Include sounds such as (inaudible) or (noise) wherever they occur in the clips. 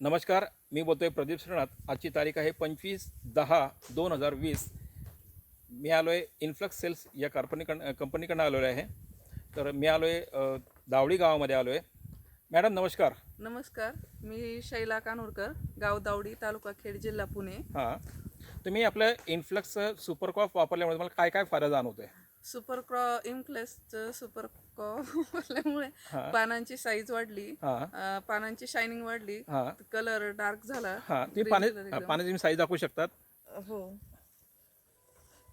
नमस्कार मी बोलतोय प्रदीप श्रीनाथ. आजची तारीख आहे पंचवीस दहा दोन हजार वीस. मी आलो आहे इन्फ्लक्स सेल्स या कंपनीकडं कंपनीकडनं आलेलो आहे. तर मी आलो आहे दावडी गावामध्ये आलो आहे मॅडम नमस्कार. नमस्कार मी शैला कानोरकर गाव दावडी तालुका खेड जिल्हा पुणे. हां. तुम्ही आपलं इन्फ्लक्स सुपर क्रॉप वापरल्यामुळे मला काय काय फायदा जाणवतो आहे सुपर क्रॉ इम्प्लेसचं सुपर हां. पानांची साईज वाढली. हां. अं, पानांची शायनिंग वाढली. हां. कलर डार्क झाला. हां. तुम्ही Green पाणी color एकदम. पाण्याची तुम्ही साईज दाखवू शकतात? हो.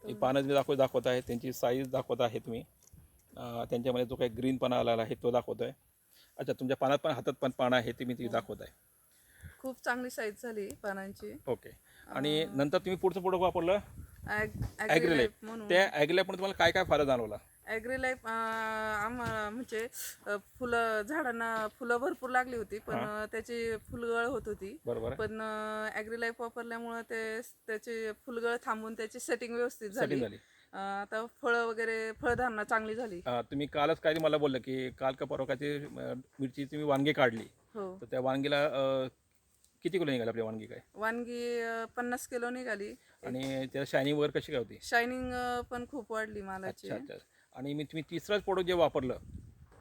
ही पानं दाखव दाखवत आहे त्यांची साईज दाखवत आहे तुम्ही. अं, त्यांच्यामध्ये जो काही ग्रीनपणा आलेला आहे तो दाखवत आहे. अच्छा तुमच्या पानात पण हातात पण पानं आहे ते मी ती दाखवत आहे. खूप चांगली साईज झाली पानांची. ओके. आणि नंतर तुम्ही पुढचं प्रोडक्ट वापरलं? ॲग्रिलाईफ लाईफ म्हणून. त्या ॲग्रिलाईफमध्ये तुम्हाला काय काय फायदा जाणवला ॲग्री लाईफ आम्हाला म्हणजे फुलं झाडांना फुलं भरपूर लागली होती पण त्याची फुलगळ होत होती. पण ॲग्री लाईफ वापरल्यामुळं ते त्याची फुलगळ थांबून त्याची सेटिंग व्यवस्थित झाली. आता फळं वगैरे फळधारणा चांगली झाली. तुम्ही कालच काय मला बोललं की काल का परवा काय ते अं, मिरची तुम्ही वांगी काढली. हो. तर त्या वांगीला किती किलो निघाली आपली वांगी काय? वानगी अं, पन्नास किलो निघाली. आणि त्याला शायनिंग वगैरे कशी काय होती? शायनिंग पण खूप वाढली मालाची. अच्छा अच्छा. आणि मी तुम्ही तिसरंच प्रोडक्ट जे वापरलं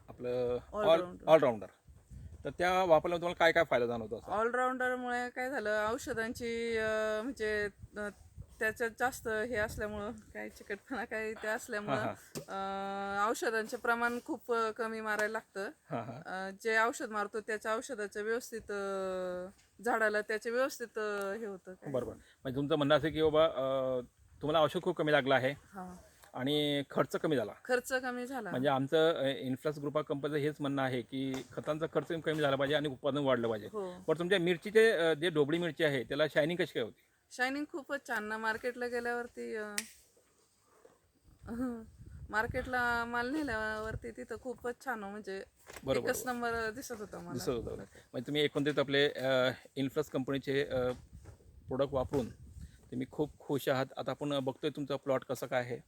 आपलं ऑल Allrounder. ऑलराऊंडर तर त्या वापरल्यामुळे तुम्हाला काय काय फायदा जाणवतो असा? ऑलराऊंडरमुळे काय झालं औषधांची अं, म्हणजे अं, त्याच्यात जास्त हे असल्यामुळं काय चिकटपणा काय ते असल्यामुळं अं, औषधांचे प्रमाण खूप अं, कमी मारायला लागतं. हां हां. अं, जे औषध मारतो त्याच्या औषधाचं व्यवस्थित अं, झाडाला त्याचे व्यवस्थित अं, हे होतं. काय. बरोबर. म्हणजे तुमचं म्हणणं असं की बाबा अं, तुम्हाला औषध खूप कमी लागलं आहे हा. आणि खर्च कमी झाला. खर्च कमी झाला. म्हणजे आमचं इन्फ्लक्स ग्रुप ऑफ कंपनीचं हेच म्हणणं आहे की खतांचा खर्च कमी झाला पाहिजे आणि उत्पादन वाढलं पाहिजे. हो. पण तुमच्या मिरचीचे अं, जे ढोबळी मिरची आहे त्याला शायनिंग कशी काय होती? शायनिंग खूपच छान ना मार्केटला गेल्यावरती मार्केटला (laughs) माल नेल्यावरती तिथं खूपच छान हो, म्हणजे एकच नंबर दिसत होता मला. दिसत होतं. म्हणजे तुम्ही एकंदरीत आपले इन्फ्लक्स कंपनीचे प्रोडक्ट वापरून तुम्ही खूप खुश आहात. आता आपण बघतोय तुमचा प्लॉट कसं काय आहे.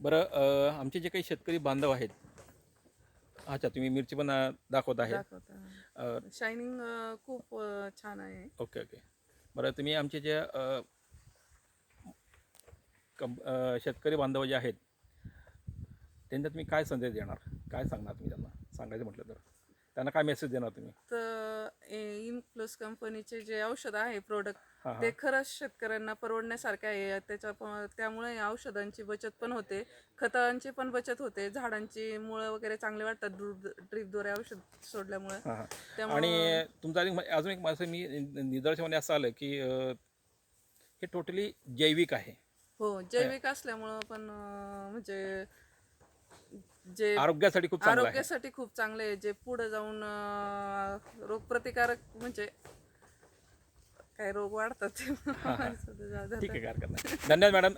बरं आमचे जे काही शेतकरी बांधव आहेत अच्छा तुम्ही मिरची पण अं, दाखवत आहे. अं, शायनिंग खूप अं, छान आहे. Okay okay. बरं तुम्ही आमचे जे अ, कंप अ, शेतकरी बांधव जे आहेत त्यांना तुम्ही काय संदेश देणार? काय सांगणार तुम्ही त्यांना? सांगायचं म्हटलं तर. त्यांना काय मेसेज देणार तुम्ही? तर इन प्लस कंपनीचे जे औषध आहे प्रोडक्ट ते खरंच शेतकऱ्यांना परवडण्यासारखे आहे. त्याच्या त्यामुळे औषधांची बचत पण होते. खतांची पण बचत होते. झाडांची मुळं वगैरे चांगले वाटतात ड्रीपद्वारे औषध सोडल्यामुळे. त्यामुळं आणि तुमचं अजून एक माझं मी निदर्शनामध्ये असं आलं की हे टोटली जैविक आहे. हो जैविक असल्यामुळं पण म्हणजे जे आरोग्यासाठी खूप चांगलं आहे. आरोग्यासाठी खूप चांगले आहे जे पुढे जाऊन अं, रोगप्रतिकारक म्हणजे काय रोग वाढतात ते. ठीक. आहे काय हरकत नाही धन्यवाद मॅडम.